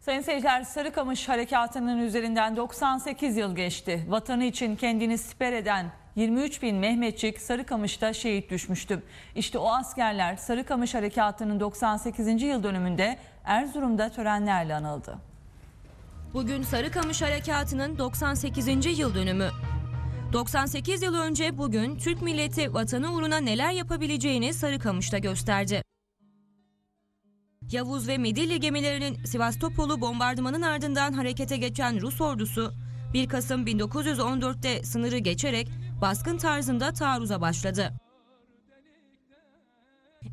Sayın seyirciler Sarıkamış Harekatı'nın üzerinden 98 yıl geçti. Vatanı için kendini siper eden 23 bin Mehmetçik Sarıkamış'ta şehit düşmüştü. İşte o askerler Sarıkamış Harekatı'nın 98. yıl dönümünde Erzurum'da törenlerle anıldı. Bugün Sarıkamış Harekatı'nın 98. yıl dönümü. 98 yıl önce bugün Türk milleti vatanı uğruna neler yapabileceğini Sarıkamış'ta gösterdi. Yavuz ve Midilli gemilerinin Sivastopol'u bombardımanın ardından harekete geçen Rus ordusu 1 Kasım 1914'te sınırı geçerek baskın tarzında taarruza başladı.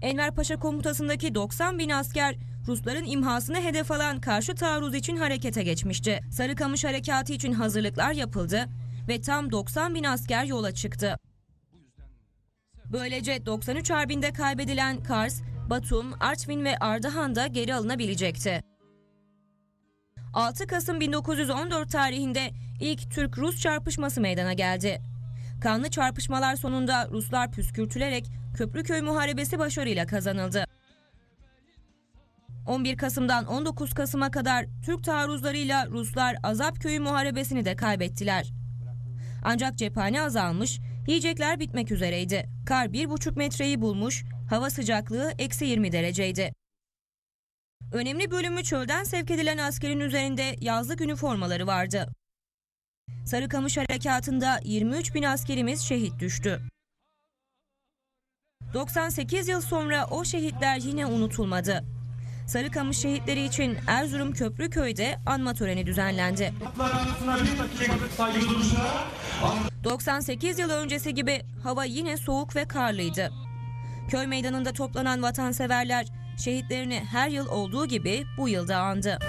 Enver Paşa komutasındaki 90 bin asker Rusların imhasını hedef alan karşı taarruz için harekete geçmişti. Sarıkamış Harekatı için hazırlıklar yapıldı ve tam 90 bin asker yola çıktı. Böylece 93 Harbi'nde kaybedilen Kars, Batum, Artvin ve Ardahan da geri alınabilecekti. 6 Kasım 1914 tarihinde ilk Türk-Rus çarpışması meydana geldi. Kanlı çarpışmalar sonunda Ruslar püskürtülerek Köprüköy Muharebesi başarıyla kazanıldı. 11 Kasım'dan 19 Kasım'a kadar Türk taarruzlarıyla Ruslar Azapköy'ü muharebesini de kaybettiler. Ancak cephane azalmış, yiyecekler bitmek üzereydi. Kar 1,5 metreyi bulmuş, hava sıcaklığı eksi 20 dereceydi. Önemli bölümü çölden sevk edilen askerin üzerinde yazlık üniformaları vardı. Sarıkamış Harekatı'nda 23 bin askerimiz şehit düştü. 98 yıl sonra o şehitler yine unutulmadı. Sarıkamış şehitleri için Erzurum Köprüköy'de anma töreni düzenlendi. arasına bir dakikalık saygı duruşuna 98 yıl öncesi gibi hava yine soğuk ve karlıydı. Köy meydanında toplanan vatanseverler şehitlerini her yıl olduğu gibi bu yılda andı.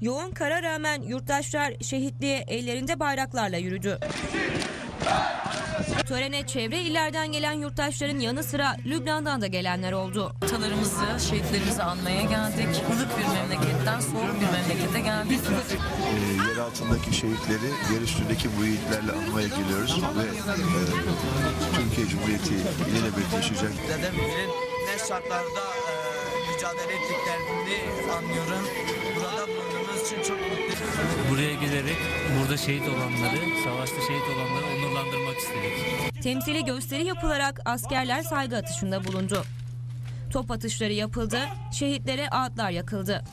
Yoğun kara rağmen yurttaşlar şehitliğe ellerinde bayraklarla yürüdü. Törene çevre illerden gelen yurttaşların yanı sıra Lübnan'dan da gelenler oldu. Atalarımızı, şehitlerimizi anmaya geldik. Ilık bir memleketten soğuk bir memlekete geldik. e, yer altındaki şehitleri yer üstündeki bu yiğitlerle anmaya geliyoruz ve e, Türkiye Cumhuriyeti ilelebet yaşayacak. dedemlerin ne şartlarda e, mücadele ettiklerini anlıyorum. Burada bulunduğumuz için çok mutluyum. Gelerek burada şehit olanları, savaşta şehit olanları onurlandırmak istedik. Temsili gösteri yapılarak askerler saygı atışında bulundu. Top atışları yapıldı, şehitlere ağıtlar yakıldı.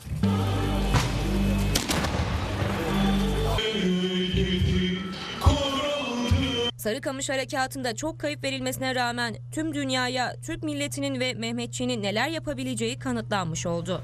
Sarıkamış Harekatı'nda çok kayıp verilmesine rağmen tüm dünyaya Türk milletinin ve Mehmetçiğinin neler yapabileceği kanıtlanmış oldu.